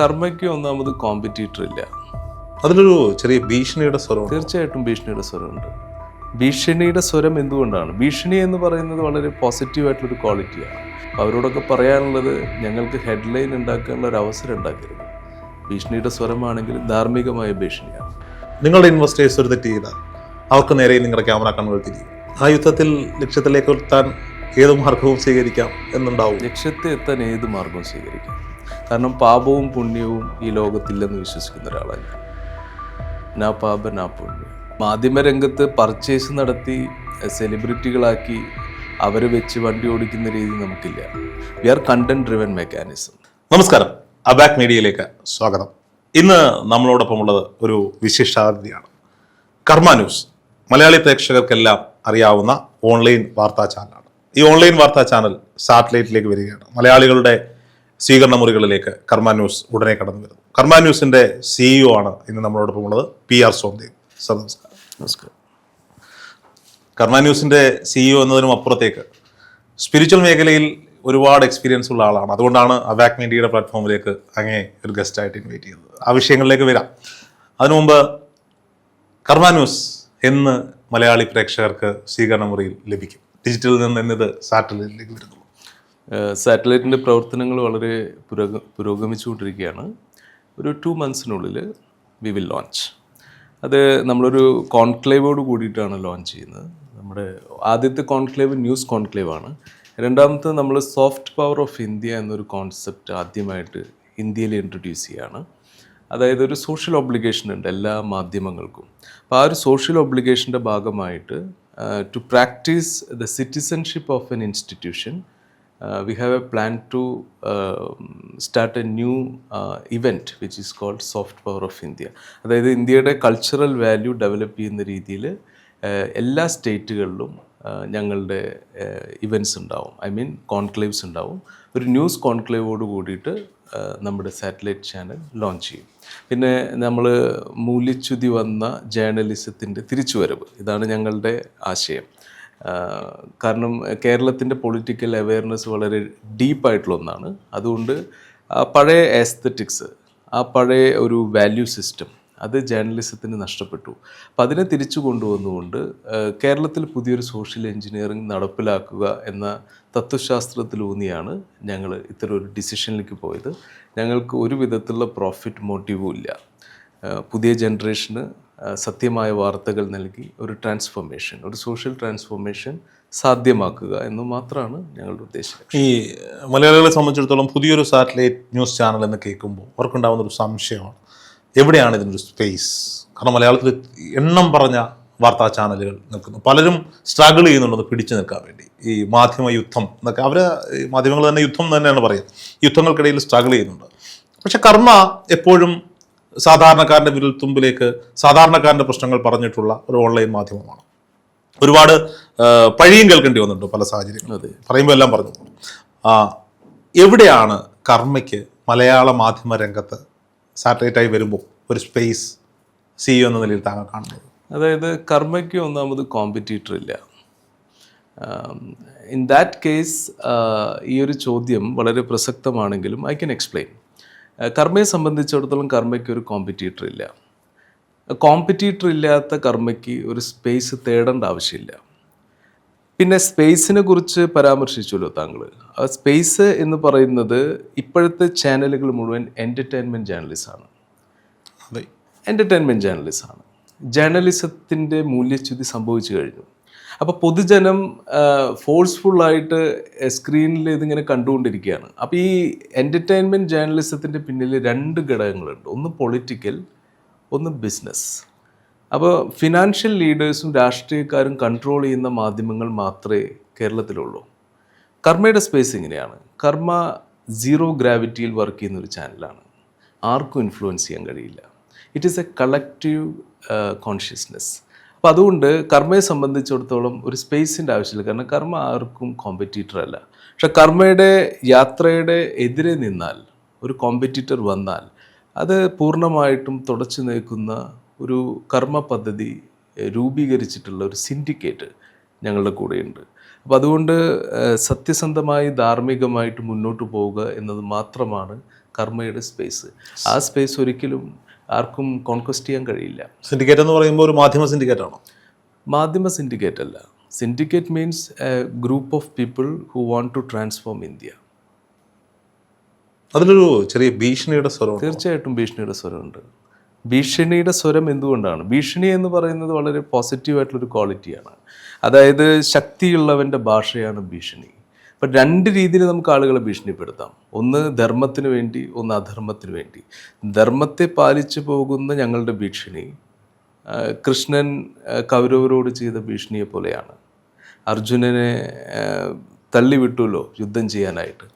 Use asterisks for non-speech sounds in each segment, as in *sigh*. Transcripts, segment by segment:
കർമ്മയ്ക്ക് ഒന്നാമത് കോമ്പറ്റീറ്റർ ഇല്ല. അതിലൊരു ചെറിയ ഭീഷണിയുടെ സ്വരം തീർച്ചയായിട്ടും ഭീഷണിയുടെ സ്വരമുണ്ട്. ഭീഷണിയുടെ സ്വരം എന്തുകൊണ്ടാണ്? ഭീഷണി എന്ന് പറയുന്നത് വളരെ പോസിറ്റീവായിട്ടുള്ളൊരു ക്വാളിറ്റിയാണ് അവരോടൊക്കെ പറയാനുള്ളത് ഞങ്ങൾക്ക് ഹെഡ്ലൈൻ ഉണ്ടാക്കാനുള്ള ഒരു അവസരം ഉണ്ടാക്കരുത്. ഭീഷണിയുടെ സ്വരമാണെങ്കിൽ ധാർമ്മികമായ ഭീഷണിയാണ്. നിങ്ങളുടെ ഇൻവെസ്റ്റേഴ്സ് ഒരു തെറ്റ് ചെയ്താൽ അവർക്ക് നേരെ നിങ്ങളുടെ ക്യാമറ കണ്ണുകൾ തിരിയും ആ യുദ്ധത്തിൽ ലക്ഷ്യത്തിലേക്ക് എത്താൻ ഏത് മാർഗവും സ്വീകരിക്കാം എന്നുണ്ടാവും. ലക്ഷ്യത്തെ എത്താൻ ഏത് മാർഗവും സ്വീകരിക്കാം? പാപവും പുണ്യവും ഈ ലോകത്തില്ലെന്ന് വിശ്വസിക്കുന്ന ഒരാളാണ് നാ പാപ നാ പുണ്യം. മാധ്യമരംഗത്ത് പർച്ചേസ് നടത്തി സെലിബ്രിറ്റികളാക്കി അവരെ വെച്ച് വണ്ടി ഓടിക്കുന്ന രീതി നമുക്കില്ല. We are content driven mechanism നമസ്കാരം. അബാക് മീഡിയയിലേക്ക് സ്വാഗതം. ഇന്ന് നമ്മളോടൊപ്പം ഉള്ളത് ഒരു വിശിഷ്ടാതിഥിയാണ്. കർമ്മ ന്യൂസ്. മലയാളി പ്രേക്ഷകർക്കെല്ലാം അറിയാവുന്ന ഓൺലൈൻ വാർത്താ ചാനലാണ്. ഈ ഓൺലൈൻ വാർത്താ ചാനൽ സാറ്റലൈറ്റിലേക്ക് വരികയാണ്. മലയാളികളുടെ സ്വീകരണ മുറികളിലേക്ക് കർമ്മ ന്യൂസ് ഉടനെ കടന്നു വരുന്നു. കർമ്മ ന്യൂസിന്റെ സിഇഒ ആണ് ഇന്ന് നമ്മളോടൊപ്പം ഉള്ളത് പി ആർ സോംദേവ്. സർ നമസ്കാരം. നമസ്കാരം. കർമ്മ ന്യൂസിന്റെ സിഇഒ എന്നതിനും അപ്പുറത്തേക്ക് സ്പിരിച്വൽ മേഖലയിൽ ഒരുപാട് എക്സ്പീരിയൻസ് ഉള്ള ആളാണ്. അതുകൊണ്ടാണ് അവാക് മീഡിയയുടെ പ്ലാറ്റ്ഫോമിലേക്ക് അങ്ങേ ഒരു ഗസ്റ്റായിട്ട് ഇൻവൈറ്റ് ചെയ്തത്. ആ വിഷയങ്ങളിലേക്ക് വരാം. അതിനു മുമ്പ് കർമ്മ ന്യൂസ് എന്ന് മലയാളി പ്രേക്ഷകർക്ക് സ്വീകരണ മുറിയിൽ ലഭിക്കും. ഡിജിറ്റലിൽ നിന്ന് ഇന്നത് സാറ്റലൈറ്റിലേക്ക് വരുന്നു സാറ്റലൈറ്റിന്റെ പ്രവർത്തനങ്ങൾ വളരെ പുരോഗ പുരോഗമിച്ചുകൊണ്ടിരിക്കുകയാണ്. ഒരു ടു മന്ത്സിനുള്ളിൽ വി വിൽ ലോഞ്ച് അത് നമ്മളൊരു കോൺക്ലേവോട് കൂടിയിട്ടാണ് ലോഞ്ച് ചെയ്യുന്നത്. നമ്മുടെ ആദ്യത്തെ കോൺക്ലേവ് ന്യൂസ് കോൺക്ലേവ് ആണ്. രണ്ടാമത്തെ നമ്മൾ സോഫ്റ്റ് പവർ ഓഫ് ഇന്ത്യ എന്നൊരു കോൺസെപ്റ്റ് ആദ്യമായിട്ട് ഇന്ത്യയിൽ ഇൻട്രൊഡ്യൂസ് ചെയ്യുകയാണ് അതായത് ഒരു സോഷ്യൽ ഒബ്ലിഗേഷൻ ഉണ്ട് എല്ലാ മാധ്യമങ്ങൾക്കും. അപ്പോൾ ആ ഒരു സോഷ്യൽ ഒബ്ലിഗേഷന്റെ ഭാഗമായിട്ട് to practice the citizenship of an institution we plan to uh, start a new uh, event which is called soft power of India അതായത് ഇന്ത്യയുടെ കൾച്ചറൽ വാല്യൂ ഡെവലപ്പ് ചെയ്യുന്ന രീതിയിൽ എല്ലാ സ്റ്റേറ്റുകളിലും ആഹ് ഞങ്ങളുടെ ഇവന്റ്സ് ഉണ്ടാവും. ഐ മീൻ കോൺക്ലേവ്സ് ഉണ്ടാവും. ഒരു ന്യൂസ് കോൺക്ലേവോട് കൂടിയിട്ട് നമ്മുടെ സാറ്റലൈറ്റ് ചാനൽ ലോഞ്ച് ചെയ്യും. പിന്നെ നമ്മൾ മൂല്യച്യുതി വന്ന ജേർണലിസത്തിന്റെ തിരിച്ചുവരവ്. ഇതാണ് ഞങ്ങളുടെ ആശയം. കാരണം കേരളത്തിന്റെ പൊളിറ്റിക്കൽ അവയർനെസ് വളരെ ഡീപ്പായിട്ടുള്ള ഒന്നാണ്. അതുകൊണ്ട് പഴയ എസ്തറ്റിക്സ് ആ പഴയ ഒരു വാല്യൂ സിസ്റ്റം അത് ജേർണലിസത്തിന് നഷ്ടപ്പെട്ടു. അപ്പം അതിനെ തിരിച്ചു കൊണ്ടുവന്നുകൊണ്ട് കേരളത്തിൽ പുതിയൊരു സോഷ്യൽ എഞ്ചിനീയറിംഗ് നടപ്പിലാക്കുക എന്ന തത്വശാസ്ത്രത്തിലൂന്നിയാണ് ഞങ്ങൾ ഇത്തരം ഒരു ഡിസിഷനിലേക്ക് പോയത്. ഞങ്ങൾക്ക് ഒരു വിധത്തിലുള്ള പ്രോഫിറ്റ് മോട്ടീവും ഇല്ല. പുതിയ ജനറേഷന് സത്യമായ വാർത്തകൾ നൽകി ഒരു ട്രാൻസ്ഫോർമേഷൻ ഒരു സോഷ്യൽ ട്രാൻസ്ഫോർമേഷൻ സാധ്യമാക്കുക എന്ന് മാത്രമാണ് ഞങ്ങളുടെ ഉദ്ദേശം. ഈ മലയാളികളെ സംബന്ധിച്ചിടത്തോളം പുതിയൊരു സാറ്റലൈറ്റ് ന്യൂസ് ചാനൽ എന്ന് കേൾക്കുമ്പോൾ അവർക്കുണ്ടാകുന്ന ഒരു സംശയമാണ്. എവിടെയാണ് ഇതിനൊരു സ്പേസ് കാരണം മലയാളത്തിൽ എണ്ണം പറഞ്ഞ വാർത്താ ചാനലുകൾ നിൽക്കുന്നു. പലരും സ്ട്രഗിൾ ചെയ്യുന്നുണ്ടെന്ന് പിടിച്ചു നിൽക്കാൻ വേണ്ടി. ഈ മാധ്യമ യുദ്ധം എന്നൊക്കെ. അവർ മാധ്യമങ്ങൾ തന്നെ യുദ്ധം തന്നെയാണ് പറയുക യുദ്ധങ്ങൾക്കിടയിൽ സ്ട്രഗിൾ ചെയ്യുന്നുണ്ട്. പക്ഷെ കർമ്മ എപ്പോഴും സാധാരണക്കാരന്റെ വിരൽ തുമ്പിലേക്ക് സാധാരണക്കാരന്റെ പ്രശ്നങ്ങൾ പറഞ്ഞിട്ടുള്ള ഒരു ഓൺലൈൻ മാധ്യമമാണ്. ഒരുപാട് പഴിയും കേൾക്കേണ്ടി വന്നിട്ടുണ്ട് പല സാഹചര്യങ്ങളും അതെ. പറയുമ്പോൾ എല്ലാം പറഞ്ഞു ആ, എവിടെയാണ് കർമ്മയ്ക്ക് മലയാള മാധ്യമ രംഗത്ത് സാറ്റലൈറ്റായി വരുമ്പോൾ ഒരു സ്പേസ് സി എന്ന നിലയിൽ താങ്കൾ കാണുന്നത്? അതായത് കർമ്മയ്ക്ക് ഒന്നാമത് കോമ്പറ്റീറ്റർ ഇല്ല. ഇൻ ദാറ്റ് കേസ് ഈ ഒരു ചോദ്യം വളരെ പ്രസക്തമാണെങ്കിലും ഐ ക്യാൻ എക്സ്പ്ലെയിൻ കർമ്മയെ സംബന്ധിച്ചിടത്തോളം കർമ്മയ്ക്ക് ഒരു കോമ്പറ്റീറ്റർ ഇല്ല. കോമ്പറ്റീറ്റർ ഇല്ലാത്ത കർമ്മയ്ക്ക് ഒരു സ്പേസ് തേടേണ്ട ആവശ്യമില്ല. പിന്നെ സ്പേസിനെ കുറിച്ച് പരാമർശിച്ചല്ലോ താങ്കൾ ആ സ്പേസ് എന്ന് പറയുന്നത് ഇപ്പോഴത്തെ ചാനലുകൾ മുഴുവൻ എന്റർടൈൻമെന്റ് ചാനലിസാണ് അതെ. എന്റർടൈൻമെന്റ് ചാനലിസാണ് ജേർണലിസത്തിന്റെ മൂല്യച്യുതി സംഭവിച്ചു കഴിഞ്ഞു. അപ്പോൾ പൊതുജനം ഫോഴ്സ്ഫുള്ളായിട്ട് സ്ക്രീനിൽ ഇതിങ്ങനെ കണ്ടുകൊണ്ടിരിക്കുകയാണ്. അപ്പോൾ ഈ എന്റർടൈൻമെന്റ് ജേർണലിസത്തിന്റെ പിന്നിൽ രണ്ട് ഘടകങ്ങളുണ്ട്. ഒന്ന് പൊളിറ്റിക്കൽ ഒന്ന് ബിസിനസ് അപ്പോൾ ഫിനാൻഷ്യൽ ലീഡേഴ്സും രാഷ്ട്രീയക്കാരും കൺട്രോൾ ചെയ്യുന്ന മാധ്യമങ്ങൾ മാത്രമേ കേരളത്തിലുള്ളൂ. കർമ്മയുടെ സ്പേസ് ഇങ്ങനെയാണ്. കർമ്മ സീറോ ഗ്രാവിറ്റിയിൽ വർക്ക് ചെയ്യുന്ന ഒരു ചാനലാണ് ആർക്കും ഇൻഫ്ലുവൻസ് ചെയ്യാൻ കഴിയില്ല. It is a collective consciousness അപ്പോൾ അതുകൊണ്ട് കർമ്മയെ സംബന്ധിച്ചിടത്തോളം ഒരു സ്പേസിന്റെ ആവശ്യമില്ല. കാരണം കർമ്മ ആർക്കും കോമ്പറ്റീറ്റർ അല്ല. പക്ഷെ കർമ്മയുടെ യാത്രയുടെ എതിരെ നിന്നാൽ ഒരു കോമ്പറ്റീറ്റർ വന്നാൽ അത് പൂർണമായിട്ടും തുടച്ചു നീക്കുന്ന ഒരു കർമ്മ പദ്ധതി രൂപീകരിച്ചിട്ടുള്ള ഒരു സിൻഡിക്കേറ്റ് ഞങ്ങളുടെ കൂടെയുണ്ട്. അപ്പോൾ അതുകൊണ്ട് സത്യസന്ധമായി ധാർമ്മികമായിട്ട് മുന്നോട്ട് പോവുക എന്നത് മാത്രമാണ് കർമ്മയുടെ സ്പേസ് ആ സ്പേസ് ഒരിക്കലും ആർക്കും കോൺക്വസ്റ്റ് ചെയ്യാൻ കഴിയില്ല. സിൻഡിക്കേറ്റ് എന്ന് പറയുമ്പോൾ ഒരു മാധ്യമ സിൻഡിക്കേറ്റ് ആണോ? മാധ്യമ സിൻഡിക്കേറ്റ് അല്ല. Syndicate means a group of people who want to transform India അതിലൊരു ചെറിയ ഭീഷണിയുടെ സ്വരം തീർച്ചയായിട്ടും ഭീഷണിയുടെ സ്വരമുണ്ട്. ഭീഷണിയുടെ സ്വരം എന്തുകൊണ്ടാണ്? ഭീഷണി എന്ന് പറയുന്നത് വളരെ പോസിറ്റീവായിട്ടുള്ളൊരു ക്വാളിറ്റിയാണ് അതായത് ശക്തിയുള്ളവന്റെ ഭാഷയാണ് ഭീഷണി. അപ്പം രണ്ട് രീതിയിൽ നമുക്ക് ആളുകളെ ഭീഷണിപ്പെടുത്താം. ഒന്ന് ധർമ്മത്തിന് വേണ്ടി ഒന്ന് അധർമ്മത്തിന് വേണ്ടി. ധർമ്മത്തെ പാലിച്ചു പോകുന്ന ഞങ്ങളുടെ ഭീഷണി കൃഷ്ണൻ കൗരവരോട് ചെയ്ത ഭീഷണിയെ പോലെയാണ്. അർജുനനെ തള്ളിവിട്ടുല്ലോ യുദ്ധം ചെയ്യാനായിട്ട്.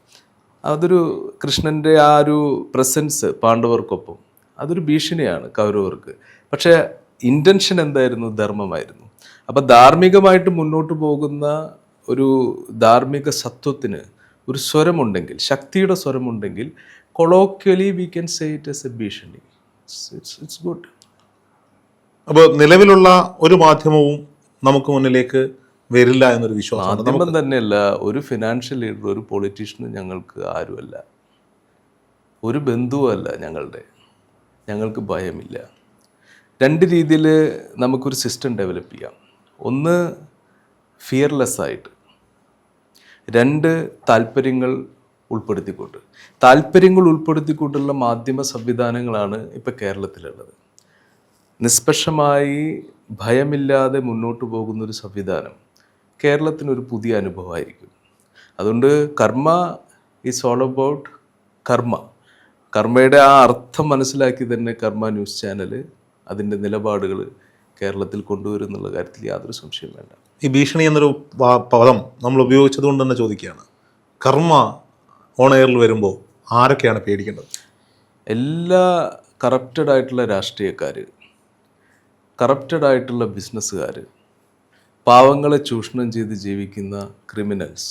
അതൊരു കൃഷ്ണന്റെ ആ ഒരു പ്രസൻസ് പാണ്ഡവർക്കൊപ്പം. അതൊരു ഭീഷണിയാണ് കൗരവർക്ക്. പക്ഷേ ഇന്റൻഷൻ എന്തായിരുന്നു? ധർമ്മമായിരുന്നു. അപ്പോൾ ധാർമ്മികമായിട്ട് മുന്നോട്ട് പോകുന്ന ഒരു ധാർമ്മിക സത്വത്തിന് ഒരു സ്വരമുണ്ടെങ്കിൽ ശക്തിയുടെ സ്വരമുണ്ടെങ്കിൽ colloquially we can say it is a ഭീഷണി ഇറ്റ്സ് ഗുഡ് അപ്പോൾ നിലവിലുള്ള ഒരു മാധ്യമവും നമുക്ക് മുന്നിലേക്ക് വരില്ല എന്നൊരു വിശ്വാസം മാധ്യമം തന്നെയല്ല ഒരു ഫിനാൻഷ്യൽ ലീഡർ ഒരു പൊളിറ്റീഷ്യനും ഞങ്ങൾക്ക് ആരുമല്ല. ഒരു ബന്ധുവല്ല ഞങ്ങളുടെ. ഞങ്ങൾക്ക് ഭയമില്ല. രണ്ട് രീതിയിൽ നമുക്കൊരു സിസ്റ്റം ഡെവലപ്പ് ചെയ്യാം. ഒന്ന് ഫിയർലെസ് ആയിട്ട്. രണ്ട് താല്പര്യങ്ങൾ ഉൾപ്പെടുത്തിക്കൊണ്ട്. താല്പര്യങ്ങൾ ഉൾപ്പെടുത്തിക്കൊണ്ടുള്ള മാധ്യമ സംവിധാനങ്ങളാണ് ഇപ്പോൾ കേരളത്തിലുള്ളത്. നിഷ്പക്ഷമായി ഭയമില്ലാതെ മുന്നോട്ട് പോകുന്ന ഒരു സംവിധാനം കേരളത്തിനൊരു പുതിയ അനുഭവമായിരിക്കും. അതുകൊണ്ട് കർമ്മ ഈസ് ഓൾ അബൌട്ട് കർമ്മ. കർമ്മയുടെ ആ അർത്ഥം മനസ്സിലാക്കി തന്നെ കർമ്മ ന്യൂസ് ചാനൽ അതിന്റെ നിലപാടുകൾ കേരളത്തിൽ കൊണ്ടുവരും എന്നുള്ള കാര്യത്തിൽ യാതൊരു സംശയം വേണ്ട. ഈ ഭീഷണി എന്നൊരു പദം നമ്മൾ ഉപയോഗിച്ചത് കൊണ്ട് തന്നെ ചോദിക്കുകയാണ്. കർമ്മ ഓൺ എയറിൽ വരുമ്പോൾ ആരൊക്കെയാണ് പേടിക്കേണ്ടത്? എല്ലാ കറപ്റ്റഡ് ആയിട്ടുള്ള രാഷ്ട്രീയക്കാർ കറപ്റ്റഡ് ആയിട്ടുള്ള ബിസിനസ്സുകാർ പാവങ്ങളെ ചൂഷണം ചെയ്ത് ജീവിക്കുന്ന ക്രിമിനൽസ്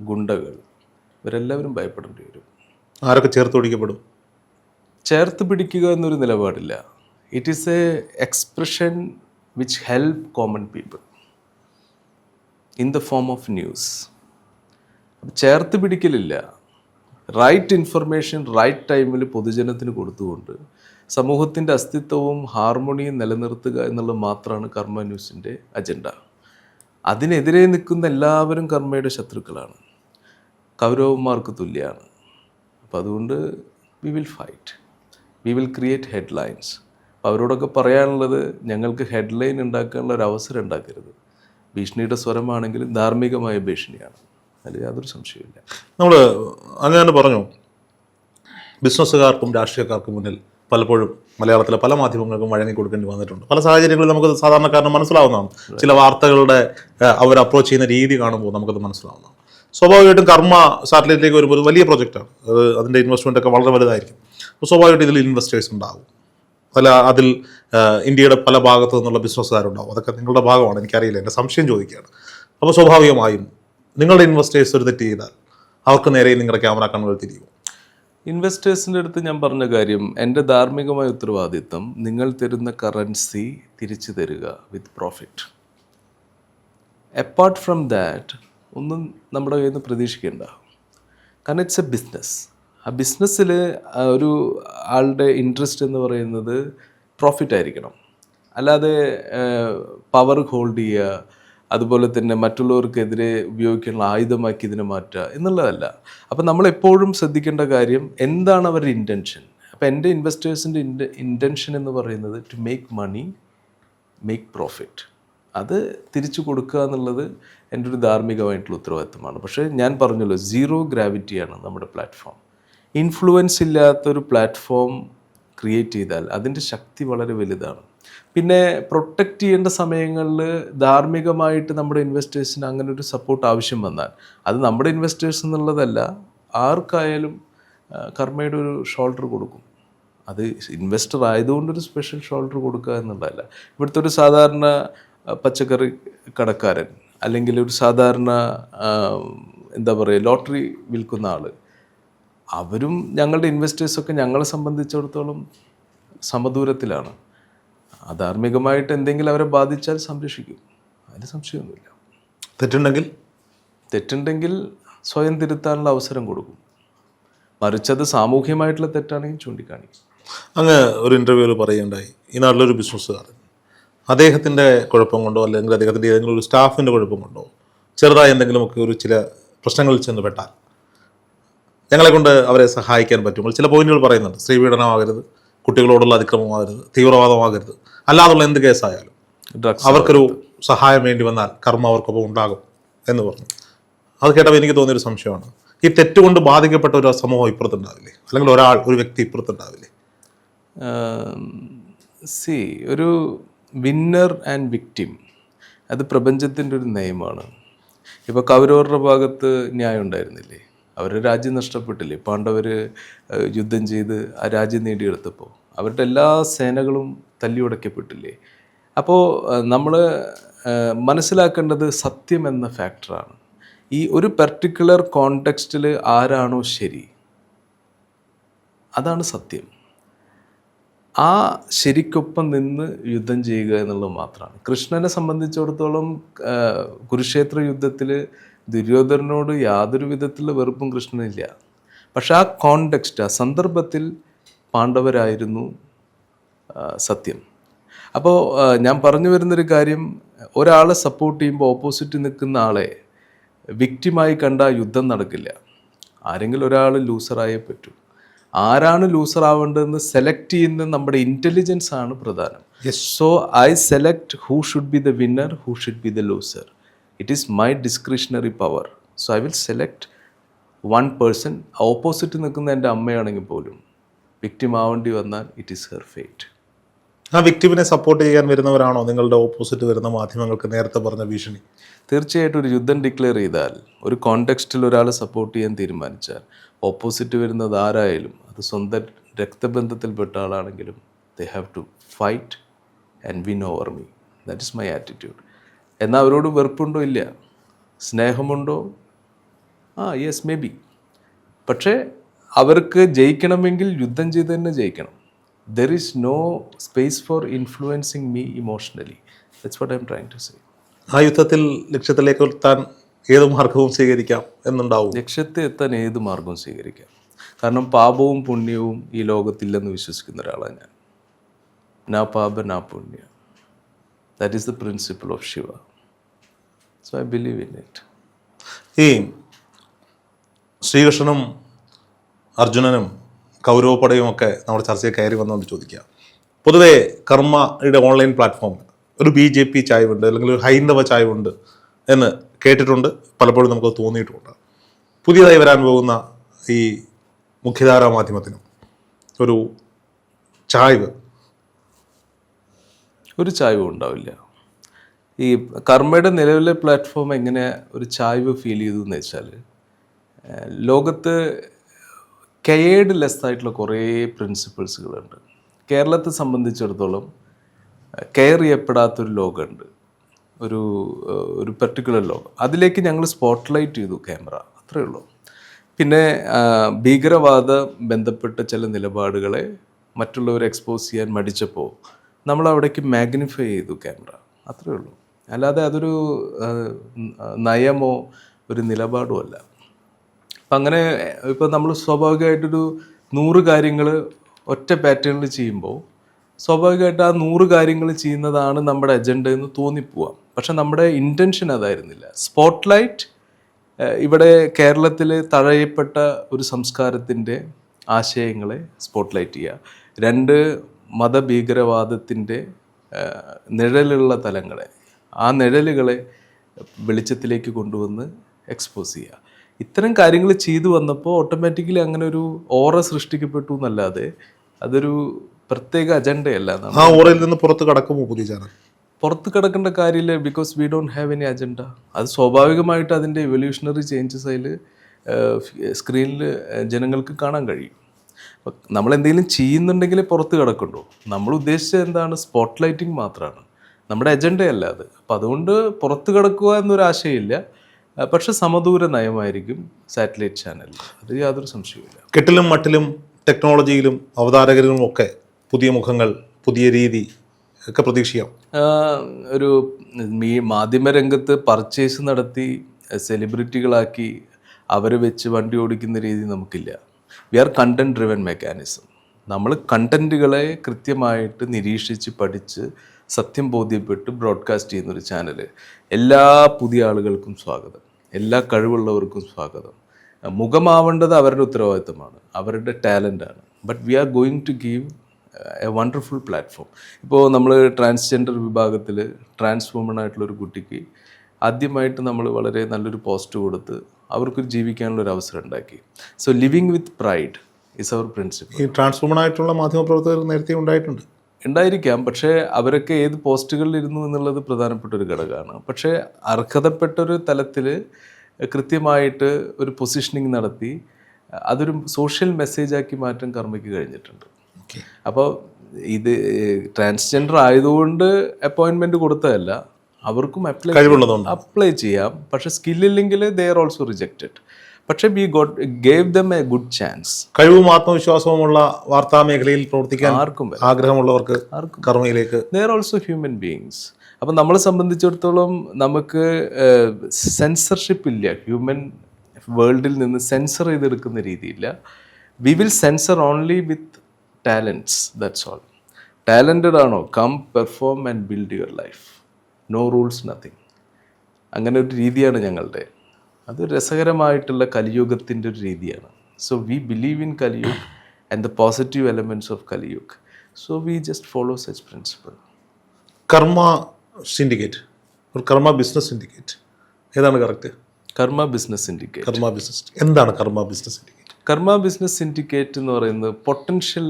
ഗുണ്ടകൾ ഇവരെല്ലാവരും ഭയപ്പെടേണ്ടി വരും. ആരൊക്കെ ചേർത്ത് പിടിക്കപ്പെടും? ചേർത്ത് പിടിക്കുക എന്നൊരു നിലപാടില്ല. It is a expression which help common people in the form of news. ചേർത്ത് പിടിക്കലില്ല. റൈറ്റ് ഇൻഫർമേഷൻ റൈറ്റ് ടൈമിൽ പൊതുജനത്തിന് കൊടുത്തുകൊണ്ട് സമൂഹത്തിന്റെ അസ്തിത്വവും ഹാർമോണിയും നിലനിർത്തുക എന്നുള്ളത് മാത്രമാണ് കർമ്മ ന്യൂസിന്റെ അജണ്ട. അതിനെതിരെ നിൽക്കുന്ന എല്ലാവരും കർമ്മയുടെ ശത്രുക്കളാണ്. കൗരവന്മാർക്ക് തുല്യമാണ് അപ്പോൾ അതുകൊണ്ട് we will fight we will create headlines അവരോടൊക്കെ പറയാനുള്ളത് ഞങ്ങൾക്ക് ഹെഡ്ലൈൻ ഉണ്ടാക്കാനുള്ള ഒരു അവസരം ഉണ്ടാക്കരുത്. ഭീഷണിയുടെ സ്വരമാണെങ്കിലും ധാർമ്മികമായ ഭീഷണിയാണ്. അതിൽ യാതൊരു സംശയമില്ല നമ്മൾ അങ്ങനെ തന്നെ പറഞ്ഞു. ബിസിനസ്സുകാർക്കും രാഷ്ട്രീയക്കാർക്കും മുന്നിൽ പലപ്പോഴും മലയാളത്തിലെ പല മാധ്യമങ്ങൾക്കും വഴങ്ങി കൊടുക്കേണ്ടി വന്നിട്ടുണ്ട്. പല സാഹചര്യങ്ങളിൽ നമുക്കത് സാധാരണക്കാരന് മനസ്സിലാവുന്നതാണ്. ചില വാർത്തകളുടെ അവർ അപ്രോച്ച് ചെയ്യുന്ന രീതി കാണുമ്പോൾ നമുക്കത് മനസ്സിലാവുന്നതാണ്. സ്വാഭാവികമായിട്ടും കർമ്മ സാറ്റലൈറ്റിലേക്ക് വരുമ്പോൾ ഒരു വലിയ പ്രോജക്റ്റാണ് അത് അതിന്റെ ഇൻവെസ്റ്റ്മെന്റ് ഒക്കെ വളരെ വലുതായിരിക്കും. അപ്പോൾ സ്വാഭാവികമായിട്ടും ഇതിൽ ഇൻവെസ്റ്റേഴ്സ് ഉണ്ടാവും. അല്ല അതിൽ ഇന്ത്യയുടെ പല ഭാഗത്തു നിന്നുള്ള ബിസിനസ്സുകാരുണ്ടാവും. അതൊക്കെ നിങ്ങളുടെ ഭാഗമാണ്. എനിക്കറിയില്ല. എന്റെ സംശയം ചോദിക്കുകയാണ്. അപ്പോൾ സ്വാഭാവികമായും നിങ്ങളുടെ ഇൻവെസ്റ്റേഴ്സ് ഒരു തെറ്റ് ചെയ്താൽ അവർക്ക് നേരെ നിങ്ങളുടെ ക്യാമറ കണ്ണുകൾ തിരിയും. ഇൻവെസ്റ്റേഴ്സിന്റെ അടുത്ത് ഞാൻ പറഞ്ഞ കാര്യം എന്റെ ധാർമ്മികമായ ഉത്തരവാദിത്തം നിങ്ങൾ തരുന്ന കറൻസി തിരിച്ചു തരിക with profit apart from that ഒന്നും നമ്മുടെ കയ്യിൽ നിന്ന് പ്രതീക്ഷിക്കേണ്ട. കാരണം ഇറ്റ്സ് എ ബിസിനസ് ആ ബിസിനസ്സിൽ ഒരു ആളുടെ ഇൻട്രസ്റ്റ് എന്ന് പറയുന്നത് പ്രോഫിറ്റ് ആയിരിക്കണം. അല്ലാതെ പവർ ഹോൾഡ് ചെയ്യുക അതുപോലെ തന്നെ മറ്റുള്ളവർക്കെതിരെ ഉപയോഗിക്കാനുള്ള ആയുധമാക്കി ഇതിനെ മാറ്റുക എന്നുള്ളതല്ല. അപ്പം നമ്മളെപ്പോഴും ശ്രദ്ധിക്കേണ്ട കാര്യം എന്താണ് അവരുടെ ഇന്റൻഷൻ അപ്പം എന്റെ ഇൻവെസ്റ്റേഴ്സിന്റെ ഇന്റൻഷൻ എന്ന് പറയുന്നത് to make money make profit അത് തിരിച്ചു കൊടുക്കുക എന്നുള്ളത് എന്റെ ഒരു ധാർമ്മികമായിട്ടുള്ള ഉത്തരവാദിത്തമാണ്. പക്ഷേ ഞാൻ പറഞ്ഞല്ലോ സീറോ ഗ്രാവിറ്റിയാണ് നമ്മുടെ പ്ലാറ്റ്ഫോം ഇൻഫ്ലുവൻസ് ഇല്ലാത്തൊരു പ്ലാറ്റ്ഫോം ക്രിയേറ്റ് ചെയ്താൽ അതിന്റെ ശക്തി വളരെ വലുതാണ്. പിന്നെ പ്രൊട്ടക്റ്റ് ചെയ്യേണ്ട സമയങ്ങളിൽ ധാർമ്മികമായിട്ട് നമ്മുടെ ഇൻവെസ്റ്റേഴ്സിന് അങ്ങനെ ഒരു സപ്പോർട്ട് ആവശ്യം വന്നാൽ അത് നമ്മുടെ ഇൻവെസ്റ്റേഴ്സ് എന്നുള്ളതല്ല ആർക്കായാലും കർമ്മയുടെ ഒരു ഷോൾഡർ കൊടുക്കും. അത് ഇൻവെസ്റ്റർ ആയതുകൊണ്ട് ഒരു സ്പെഷ്യൽ ഷോൾഡർ കൊടുക്കുക എന്നുള്ളതല്ല. ഇവിടുത്തെ ഒരു സാധാരണ പച്ചക്കറി കടക്കാരൻ അല്ലെങ്കിൽ ഒരു സാധാരണ എന്താ പറയുക ലോട്ടറി വിൽക്കുന്ന ആൾ അവരും ഞങ്ങളുടെ ഇൻവെസ്റ്റേഴ്സൊക്കെ ഞങ്ങളെ സംബന്ധിച്ചിടത്തോളം സമദൂരത്തിലാണ്. അധാർമികമായിട്ട് എന്തെങ്കിലും അവരെ ബാധിച്ചാൽ സംരക്ഷിക്കും. അതിന് സംശയമൊന്നുമില്ല. തെറ്റുണ്ടെങ്കിൽ? തെറ്റുണ്ടെങ്കിൽ സ്വയം തിരുത്താനുള്ള അവസരം കൊടുക്കും. മറിച്ചത് സാമൂഹ്യമായിട്ടുള്ള തെറ്റാണെങ്കിൽ ചൂണ്ടിക്കാണിക്കും. അങ്ങ് ഒരു ഇന്റർവ്യൂവിൽ പറയുകയുണ്ടായി. ഈ നാട്ടിലൊരു ബിസിനസ്സുകാരൻ അദ്ദേഹത്തിന്റെ കുഴപ്പം കൊണ്ടോ അല്ലെങ്കിൽ അദ്ദേഹത്തിന്റെ ഏതെങ്കിലും ഒരു സ്റ്റാഫിന്റെ കുഴപ്പം കൊണ്ടോ ചെറുതായി എന്തെങ്കിലുമൊക്കെ ഒരു ചില പ്രശ്നങ്ങളിൽ ചെന്ന് പെട്ടാൽ ഞങ്ങളെ കൊണ്ട് അവരെ സഹായിക്കാൻ പറ്റുമ്പോൾ ചില പോയിന്റുകൾ പറയുന്നുണ്ട്. സ്ത്രീപീഡനമാകരുത് കുട്ടികളോടുള്ള അതിക്രമമാകരുത് തീവ്രവാദമാകരുത്. അല്ലാതുള്ള എന്ത് കേസായാലും അവർക്കൊരു സഹായം വേണ്ടി വന്നാൽ കർമ്മ അവർക്കൊപ്പം ഉണ്ടാകും എന്ന് പറഞ്ഞു. അത് കേട്ടപ്പോൾ എനിക്ക് തോന്നിയൊരു സംശയമാണ്. ഈ തെറ്റുകൊണ്ട് ബാധിക്കപ്പെട്ട ഒരു സമൂഹം ഇപ്പുറത്തുണ്ടാവില്ലേ? അല്ലെങ്കിൽ ഒരാൾ ഒരു വ്യക്തി ഇപ്പുറത്തുണ്ടാവില്ലേ? സി ഒരു വിന്നർ ആൻഡ് വിക്ടിം അത് പ്രപഞ്ചത്തിന്റെ ഒരു നയമാണ് ഇപ്പോൾ കൗരവരുടെ ഭാഗത്ത് ന്യായം ഉണ്ടായിരുന്നില്ലേ? അവരുടെ രാജ്യം നഷ്ടപ്പെട്ടില്ലേ? പാണ്ഡവർ യുദ്ധം ചെയ്ത് ആ രാജ്യം നേടിയെടുത്തപ്പോൾ അവരുടെ എല്ലാ സേനകളും തല്ലിയുടയ്ക്കപ്പെട്ടില്ലേ അപ്പോൾ നമ്മൾ മനസ്സിലാക്കേണ്ടത് സത്യം എന്ന ഫാക്ടറാണ്. ഈ ഒരു പെർട്ടിക്കുലർ കോണ്ടെക്സ്റ്റിൽ ആരാണോ ശരി അതാണ് സത്യം. ആ ശരിക്കൊപ്പം നിന്ന് യുദ്ധം ചെയ്യുക എന്നുള്ളത് മാത്രമാണ്. കൃഷ്ണനെ സംബന്ധിച്ചിടത്തോളം കുരുക്ഷേത്ര യുദ്ധത്തിൽ ദുര്യോധനോട് യാതൊരു വിധത്തിലുള്ള വെറുപ്പും കൃഷ്ണനില്ല. പക്ഷെ ആ കോണ്ടെക്സ്റ്റ് ആ സന്ദർഭത്തിൽ പാണ്ഡവരായിരുന്നു സത്യം. അപ്പോൾ ഞാൻ പറഞ്ഞു വരുന്നൊരു കാര്യം ഒരാളെ സപ്പോർട്ട് ചെയ്യുമ്പോൾ ഓപ്പോസിറ്റ് നിൽക്കുന്ന ആളെ വിക്റ്റിമായി കണ്ട യുദ്ധം നടക്കില്ല. ആരെങ്കിലും ഒരാൾ ലൂസറായേ പറ്റൂ. ആരാണ് ലൂസർ ആവേണ്ടതെന്ന് സെലക്ട് ചെയ്യുന്ന നമ്മുടെ ഇന്റലിജൻസ് ആണ് പ്രധാനം. So I select who should be the winner who should be the loser it is my discretionary power so I will select one person opposite നിൽക്കുന്ന എന്റെ അമ്മയാണെങ്കിൽ പോലും വിക്ടിം ആവേണ്ടി വന്നാൽ ഇറ്റ് ഈസ് ഹെർ ഫേറ്റ് ആ വിക്ടിമിനെ support ചെയ്യാൻ വരുന്നവരാണോ? നിങ്ങളുടെ opposite വരുന്ന മാധ്യമങ്ങൾക്ക് നേരത്തെ പറഞ്ഞ ഭീഷണി? തീർച്ചയായിട്ടും ഒരു യുദ്ധം ഡിക്ലെയർ ചെയ്താൽ ഒരു കോണ്ടെക്സ്റ്റിൽ ഒരാളെ സപ്പോർട്ട് ചെയ്യാൻ തീരുമാനിച്ചാൽ ഓപ്പോസിറ്റ് വരുന്നത് ആരായാലും അത് സ്വന്തം രക്തബന്ധത്തിൽപ്പെട്ട ആളാണെങ്കിലും they have to fight and win over me that is my attitude എന്നാൽ അവരോട് വെറുപ്പുണ്ടോ ഇല്ല? സ്നേഹമുണ്ടോ? ആ യെസ് മേ ബി പക്ഷേ അവർക്ക് ജയിക്കണമെങ്കിൽ യുദ്ധം ചെയ്ത് തന്നെ ജയിക്കണം. There is no space for influencing me emotionally that's what I am trying to say ആ യുദ്ധത്തിൽ ലക്ഷ്യത്തിലേക്ക് എത്താൻ ഏത് മാർഗവും സ്വീകരിക്കാം എന്നുണ്ടാവും. ലക്ഷ്യത്തെ എത്താൻ ഏത് മാർഗവും സ്വീകരിക്കാം. കാരണം പാപവും പുണ്യവും ഈ ലോകത്തില്ലെന്ന് വിശ്വസിക്കുന്ന ഒരാളാണ് ഞാൻ. നാ പാപ നാ പുണ്യ. That is the principle of Shiva so I believe in it ഈ ശ്രീകൃഷ്ണനും അർജുനനും കൗരവപ്പടയും ഒക്കെ നമ്മുടെ ചർച്ചയിൽ കയറി വന്നുകൊണ്ട് ചോദിക്കുക. പൊതുവേ കർമ്മയുടെ ഓൺലൈൻ പ്ലാറ്റ്ഫോം ഒരു ബി ജെ പി ചായവുണ്ട് അല്ലെങ്കിൽ ഒരു ഹൈന്ദവ ചായവുണ്ട് എന്ന് കേട്ടിട്ടുണ്ട് പലപ്പോഴും നമുക്ക് തോന്നിയിട്ടുമുണ്ട് പുതിയതായി വരാൻ പോകുന്ന ഈ മുഖ്യധാരാ മാധ്യമത്തിനും ഒരു ചായ്വ് ഒരു ചായ്വും ഉണ്ടാവില്ല. ഈ കർമ്മയുടെ നിലവിലെ പ്ലാറ്റ്ഫോം എങ്ങനെ ഒരു ചായ്വ് ഫീൽ ചെയ്തു എന്ന് വെച്ചാൽ ലോകത്ത് കെയേഡ് ലെസ് ആയിട്ടുള്ള കുറേ പ്രിൻസിപ്പിൾസുകളുണ്ട് കേരളത്തെ സംബന്ധിച്ചിടത്തോളം കെയർ ചെയ്യപ്പെടാത്തൊരു ലോകമുണ്ട്. ഒരു ഒരു പെർട്ടിക്കുലർ ലോകം. അതിലേക്ക് ഞങ്ങൾ സ്പോട്ട്ലൈറ്റ് ചെയ്തു ക്യാമറ അത്രയേ ഉള്ളൂ. പിന്നെ ഭീകരവാദ ബന്ധപ്പെട്ട ചില നിലപാടുകളെ മറ്റുള്ളവർ എക്സ്പോസ് ചെയ്യാൻ മടിച്ചപ്പോൾ നമ്മൾ അവിടേക്ക് മാഗ്നിഫൈ ചെയ്തു ക്യാമറ അത്രയേ ഉള്ളൂ. അല്ലാതെ അതൊരു നയമോ ഒരു നിലപാടും അല്ല. അപ്പം അങ്ങനെ ഇപ്പം നമ്മൾ സ്വാഭാവികമായിട്ടൊരു നൂറ് കാര്യങ്ങൾ ഒറ്റ പാറ്റേണിൽ ചെയ്യുമ്പോൾ സ്വാഭാവികമായിട്ട് ആ നൂറ് കാര്യങ്ങൾ ചെയ്യുന്നതാണ് നമ്മുടെ അജണ്ട എന്ന് തോന്നിപ്പോവാം. പക്ഷെ നമ്മുടെ ഇന്റൻഷൻ അതായിരുന്നില്ല. സ്പോട്ട്ലൈറ്റ് ഇവിടെ കേരളത്തിൽ തഴയപ്പെട്ട ഒരു സംസ്കാരത്തിന്റെ ആശയങ്ങളെ സ്പോട്ട്ലൈറ്റ് ചെയ്യുക രണ്ട് മതഭീകരവാദത്തിന്റെ നിഴലുള്ള തലങ്ങളെ ആ നിഴലുകളെ വെളിച്ചത്തിലേക്ക് കൊണ്ടുവന്ന് എക്സ്പോസ് ചെയ്യുക. ഇത്തരം കാര്യങ്ങൾ ചെയ്തു വന്നപ്പോൾ ഓട്ടോമാറ്റിക്കലി അങ്ങനെ ഒരു ഓറ സൃഷ്ടിക്കപ്പെട്ടു എന്നല്ലാതെ അതൊരു പ്രത്യേക അജണ്ടയല്ല ആ ഓറയിൽ നിന്ന് പുറത്ത് കടക്കുമോ പുതിയ ചാനൽ പുറത്ത് കിടക്കേണ്ട കാര്യമില്ല because we don't have any agenda അത് സ്വാഭാവികമായിട്ട് അതിന്റെ എവല്യൂഷണറി ചേഞ്ചസ് അതിൽ സ്ക്രീനിൽ ജനങ്ങൾക്ക് കാണാൻ കഴിയും. നമ്മൾ എന്തെങ്കിലും ചെയ്യുന്നുണ്ടെങ്കിൽ പുറത്ത് കിടക്കുള്ളൂ നമ്മൾ ഉദ്ദേശിച്ചത് എന്താണ്? സ്പോട്ട് ലൈറ്റിംഗ് മാത്രമാണ് നമ്മുടെ അജണ്ടയല്ല അത്. അപ്പം അതുകൊണ്ട് പുറത്ത് കിടക്കുക എന്നൊരു ആശയമില്ല. പക്ഷെ സമദൂര നയമായിരിക്കും സാറ്റലൈറ്റ് ചാനൽ. അത് യാതൊരു സംശയവുമില്ല. കെട്ടിലും മട്ടിലും ടെക്നോളജിയിലും അവതാരകരിലും ഒക്കെ പുതിയ മുഖങ്ങൾ പുതിയ രീതി ഒക്കെ പ്രതീക്ഷിക്കാം. ഒരു മീ മാധ്യമരംഗത്ത് പർച്ചേസ് നടത്തി സെലിബ്രിറ്റികളാക്കി അവരെ വെച്ച് വണ്ടി ഓടിക്കുന്ന രീതി നമുക്കില്ല. We are content driven mechanism നമ്മൾ കണ്ടന്റുകളെ കൃത്യമായിട്ട് നിരീക്ഷിച്ച് പഠിച്ച് സത്യം ബോധ്യപ്പെട്ട് ബ്രോഡ്കാസ്റ്റ് ചെയ്യുന്നൊരു ചാനൽ എല്ലാ പുതിയ ആളുകൾക്കും സ്വാഗതം. എല്ലാ കഴിവുള്ളവർക്കും സ്വാഗതം. മുഖമാവേണ്ടത് അവരുടെ ഉത്തരവാദിത്തമാണ്. അവരുടെ ടാലന്റാണ് but we are going to give a wonderful platform ഇപ്പോൾ നമ്മൾ ട്രാൻസ്ജെൻഡർ വിഭാഗത്തിൽ ട്രാൻസ് വുമൺ ആയിട്ടുള്ള ഒരു കുട്ടിക്ക് ആദ്യമായിട്ട് നമ്മൾ വളരെ നല്ലൊരു പോസ്റ്റ് കൊടുത്ത് അവർക്കൊരു ജീവിക്കാനുള്ള ഒരു അവസരം ഉണ്ടാക്കി. So living with pride is our principle ഈ ട്രാൻസ്ഫോമൺ ആയിട്ടുള്ള മാധ്യമപ്രവർത്തകർ നേരത്തെ ഉണ്ടായിട്ടുണ്ട്. ഉണ്ടായിരിക്കാം. പക്ഷേ അവരൊക്കെ ഏത് പോസ്റ്റുകളിൽ ഇരുന്നു എന്നുള്ളത് പ്രധാനപ്പെട്ട ഒരു ഘടകമാണ്. പക്ഷേ അർഹതപ്പെട്ടൊരു തലത്തിൽ കൃത്യമായിട്ട് ഒരു പൊസിഷനിങ് നടത്തി അതൊരു സോഷ്യൽ മെസ്സേജാക്കി മാറ്റം കർമ്മയ്ക്ക് കഴിഞ്ഞിട്ടുണ്ട്. അപ്പോൾ ഇത് ട്രാൻസ്ജെൻഡർ ആയതുകൊണ്ട് അപ്പോയിൻമെന്റ് കൊടുത്തതല്ല. അവർക്കും അപ്ലൈ കഴിവുള്ളതുകൊണ്ട്. അപ്ലൈ ചെയ്യാം. പക്ഷെ സ്കില്ലില്ലെങ്കിൽ ദേ ആർ ഓൾസോ റിജക്റ്റഡ് പക്ഷേ we got gave them a good chance കഴിവും ആത്മവിശ്വാസവുമുള്ള വാർത്താ മേഖലയിൽ പ്രവർത്തിക്കാൻ ആർക്കും ആഗ്രഹമുള്ളവർക്ക് ആർക്കും കർമ്മയിലേക്ക് ദർ ഓൾസോ ഹ്യൂമൻ ബീയിങ്സ് അപ്പം നമ്മളെ സംബന്ധിച്ചിടത്തോളം നമുക്ക് സെൻസർഷിപ്പ് ഇല്ല. ഹ്യൂമൻ വേൾഡിൽ നിന്ന് സെൻസർ ചെയ്തെടുക്കുന്ന രീതിയില്ല. We will censor only with talents that's all talented ആണോ? Come perform and build your life no rules nothing അങ്ങനെ ഒരു രീതിയാണ് ഞങ്ങളുടെ. അത് രസകരമായിട്ടുള്ള കലിയുഗത്തിന്റെ ഒരു രീതിയാണ്. So we believe in Kaliyug and the positive elements of Kaliyug. So we just follow such principle Karma syndicate ഒരു കർമ്മ ബിസിനസ് സിൻഡിക്കേറ്റ് ഏതാണ് correct Karma business syndicate Karma business എന്താണ് Karma business syndicate Karma business syndicate എന്ന് പറയുന്നത് potential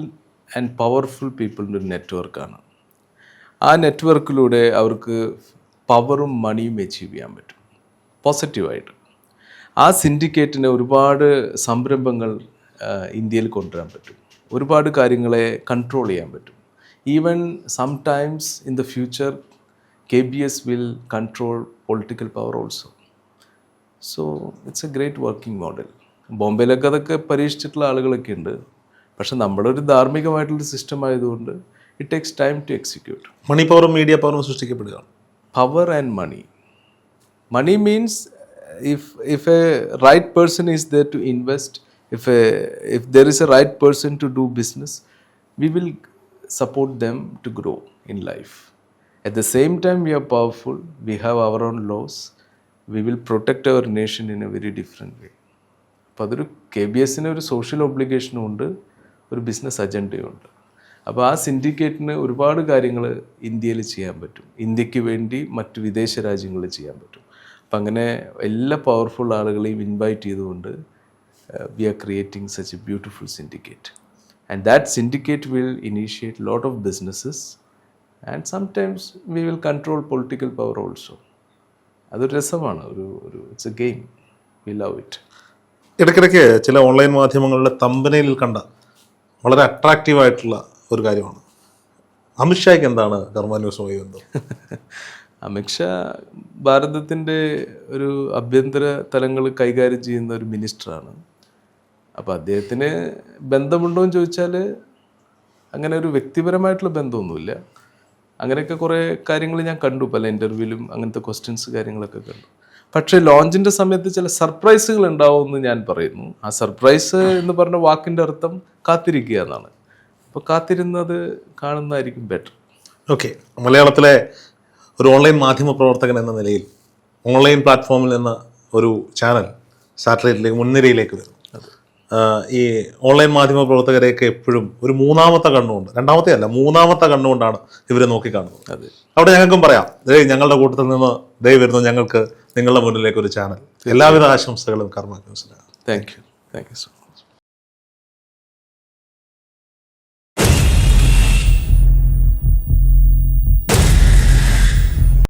and powerful പീപ്പിളിന്റെ ഒരു നെറ്റ്വർക്കാണ് ആ നെറ്റ്വർക്കിലൂടെ അവർക്ക് പവറും മണിയും അച്ചീവ് ചെയ്യാൻ പറ്റും. പോസിറ്റീവായിട്ട് ആ സിൻഡിക്കേറ്റിന് ഒരുപാട് സംരംഭങ്ങൾ ഇന്ത്യയിൽ കൊണ്ടുവരാൻ പറ്റും. ഒരുപാട് കാര്യങ്ങളെ കൺട്രോൾ ചെയ്യാൻ പറ്റും. Even sometimes in the future K B S will control political power also so it's a great working model ബോംബെയിലൊക്കെ അതൊക്കെ പരീക്ഷിച്ചിട്ടുള്ള ആളുകളൊക്കെ ഉണ്ട് പക്ഷെ നമ്മുടെ ഒരു ധാർമ്മികമായിട്ടുള്ള സിസ്റ്റം ആയതുകൊണ്ട് it takes time to execute money പവറും മീഡിയ പവറും സൃഷ്ടിക്കപ്പെടുകയാണ് power and money money means if if a right person is there to invest if a if there is a right person to do business we will support them to grow in life at the same time we are powerful we have our own laws we will protect our nation in a very different way അപ്പോൾ അതൊരു K B എസിന് ഒരു social ഒബ്ലിഗേഷനും ഉണ്ട് ഒരു business അജണ്ടയും ഉണ്ട് അപ്പോൾ ആ സിൻഡിക്കേറ്റിന് ഒരുപാട് കാര്യങ്ങൾ ഇന്ത്യയിൽ ചെയ്യാൻ പറ്റും. ഇന്ത്യയ്ക്ക് വേണ്ടി മറ്റ് വിദേശ രാജ്യങ്ങളിൽ ചെയ്യാൻ പറ്റും. അപ്പം അങ്ങനെ എല്ലാ പവർഫുൾ ആളുകളെയും ഇൻവൈറ്റ് ചെയ്തുകൊണ്ട് we are creating such a beautiful syndicate and that syndicate will initiate lot of businesses and sometimes we will control political power also അതൊരു രസമാണ്. ഒരു ഒരു it's a game we love it ഇടയ്ക്കിടയ്ക്ക് ചില online മാധ്യമങ്ങളുടെ തമ്പനയിൽ കണ്ട വളരെ അട്രാക്റ്റീവ് ആയിട്ടുള്ള ഒരു കാര്യമാണ്. അമിത്ഷായ്ക്ക് എന്താണ് കർമ്മ ന്യൂസുമായി ബന്ധം? *laughs* അമിത്ഷാ ഭാരതത്തിന്റെ ഒരു ആഭ്യന്തര തലങ്ങൾ കൈകാര്യം ചെയ്യുന്ന ഒരു മിനിസ്റ്ററാണ്. അപ്പോൾ അദ്ദേഹത്തിന് ബന്ധമുണ്ടോ എന്ന് ചോദിച്ചാൽ അങ്ങനെ ഒരു വ്യക്തിപരമായിട്ടുള്ള ബന്ധമൊന്നുമില്ല. അങ്ങനെയൊക്കെ കുറേ കാര്യങ്ങൾ ഞാൻ കണ്ടു പല ഇന്റർവ്യൂവിലും അങ്ങനത്തെ ക്വസ്റ്റ്യൻസ് കാര്യങ്ങളൊക്കെ കണ്ടു. പക്ഷേ ലോഞ്ചിന്റെ സമയത്ത് ചില സർപ്രൈസുകൾ ഉണ്ടാവുമെന്ന് ഞാൻ പറയുന്നു. ആ സർപ്രൈസ് എന്ന് പറഞ്ഞ വാക്കിന്റെ അർത്ഥം കാത്തിരിക്കുക എന്നാണ്. അപ്പോൾ കാത്തിരുന്നത് കാണുന്നതായിരിക്കും ബെറ്റർ ഓക്കെ മലയാളത്തിലെ ഒരു ഓൺലൈൻ മാധ്യമ പ്രവർത്തകൻ എന്ന നിലയിൽ ഓൺലൈൻ പ്ലാറ്റ്ഫോമിൽ നിന്ന് ഒരു ചാനൽ സാറ്റലൈറ്റിലേക്ക് മുൻനിരയിലേക്ക് വരും ഈ ഓൺലൈൻ മാധ്യമ പ്രവർത്തകരെയൊക്കെ എപ്പോഴും ഒരു മൂന്നാമത്തെ കണ്ണുകൊണ്ട് രണ്ടാമത്തെ അല്ല മൂന്നാമത്തെ കണ്ണുകൊണ്ടാണ് ഇവരെ നോക്കിക്കാണുന്നത്. അതെ. അവിടെ ഞങ്ങൾക്കും പറയാം ദേ ഞങ്ങളുടെ കൂട്ടത്തിൽ നിന്ന് ദേ വരുന്നു ഞങ്ങൾക്ക് നിങ്ങളുടെ മുന്നിലേക്ക് ഒരു ചാനൽ എല്ലാവിധ ആശംസകളും കർമ്മ ന്യൂസിന് thank you thank you so much